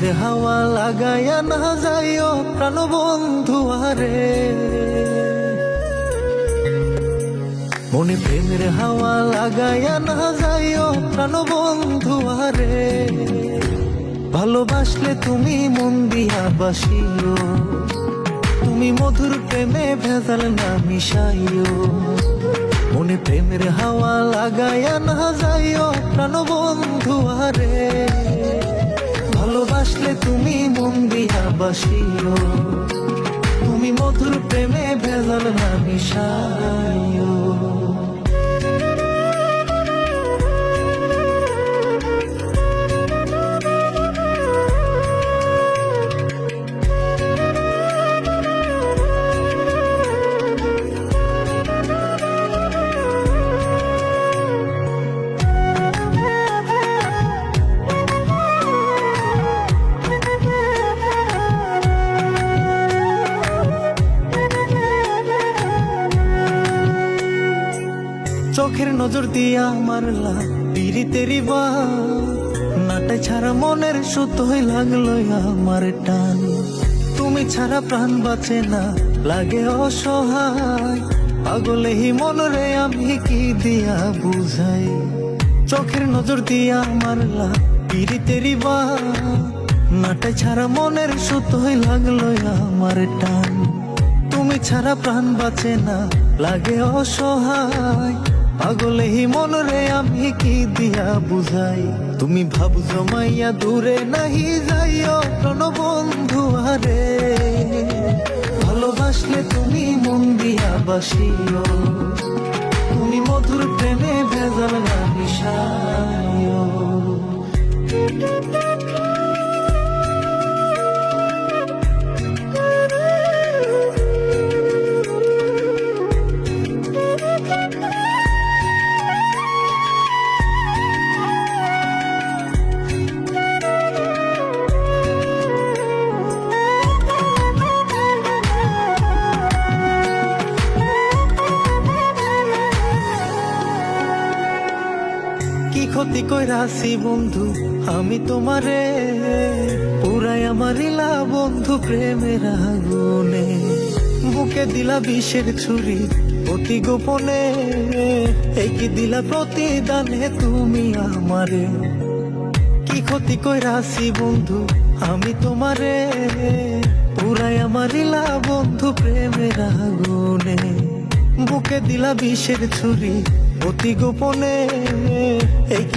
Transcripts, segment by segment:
বুকের হাওয়া লাগাইয়া না যাইও প্রাণ বন্ধু আরে। মনে প্রেমের হাওয়া লাগাইয়া না যাইও প্রাণ বন্ধু আরে। ভালোবাসলে তুমি মন দিয়া বাসিও, তুমি মধুর প্রেমে ভেজাল না মিশাইও। মনে প্রেমের হাওয়া লাগাইয়া না যাইও প্রাণ বন্ধু আরে। ভালোবাসলে তুমি মন দিয়া বাসিও। তুমি মধুর প্রেমে ভেজাল না মিশাইও। চোখের নজর দিয়া মারলা তিরি বা নাটে ছাড়া মনের সুতোই লাগল আমার টান। তুমি ছাড়া প্রাণ বাঁচে না, লাগে অসহায়। পাগলে হি মন রে আমি কি দিয়া বুঝাই? চোখের নজর দিয়া মারলা তিরি তেরি বা নাটে ছাড়া মনের সুতোই লাগল আমার টান। তুমি ছাড়া প্রাণ বাঁচে না, লাগে অসহায়। পাগলে মনরে মন আমি কি দিয়া বুঝাই? তুমি ভাব জমাইয়া দূরে নাহি যাইও, প্রণ বন্ধু আরে। ভালোবাসলে তুমি মন দিয়া বাসিও। তুমি মধুর প্রেমে ভেজাল না মিশাইও ক্ষতি কইরাছি বন্ধু, আমি তোমারে। পুরাই আমার ইলা বন্ধু, প্রেমের আগুনে। বুকে দিলা বিষের ছুরি অতি গোপনে। কি দিলা প্রতিদানে তুমি আমারে। কি ক্ষতি কইরাছি বন্ধু, আমি তোমারে। পুরাই আমার ইলা বন্ধু, প্রেমের আগুনে। বুকে দিলা বিষের ছুরি অতি গোপনে।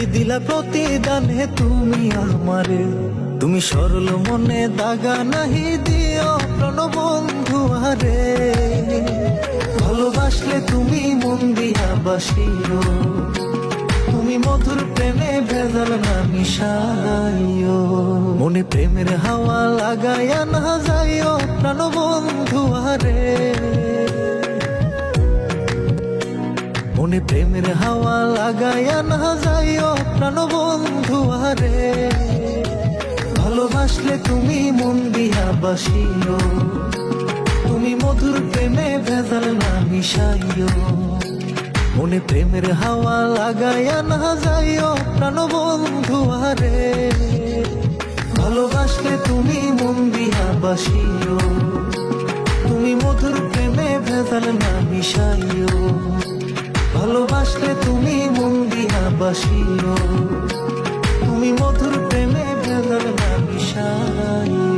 দিলা প্রতিদানে তুমি আমারে। তুমি সরল মনে দাগা নাহি দিও প্রণ বন্ধু আরে। ভালোবাসলে তুমি মন দিয়া বাসিও। তুমি মধুর প্রেমে ভেজাল না মিশাইও। মনে প্রেমের হাওয়া লাগাইয়া না যাইও প্রাণ বন্ধু আরে। মনে প্রেমের হাওয়া লাগাইয়া না যাইও প্রাণ বন্ধু আরে। ভালোবাসলে তুমি মন দিয়া বাসিও, তুমি মধুর প্রেমে ভেজাল না মিশাইও। মনে প্রেমের হাওয়া লাগাইয়া না যাইও প্রাণ বন্ধু আরে। ভালোবাসলে তুমি মন দিয়া বাসিও, তুমি মধুর প্রেমে ভেজাল না মিশাইও। ভালোবাসলে তুমি মন দিয়া বাসিও তুমি মধুর প্রেমে বেদনা না বিষায়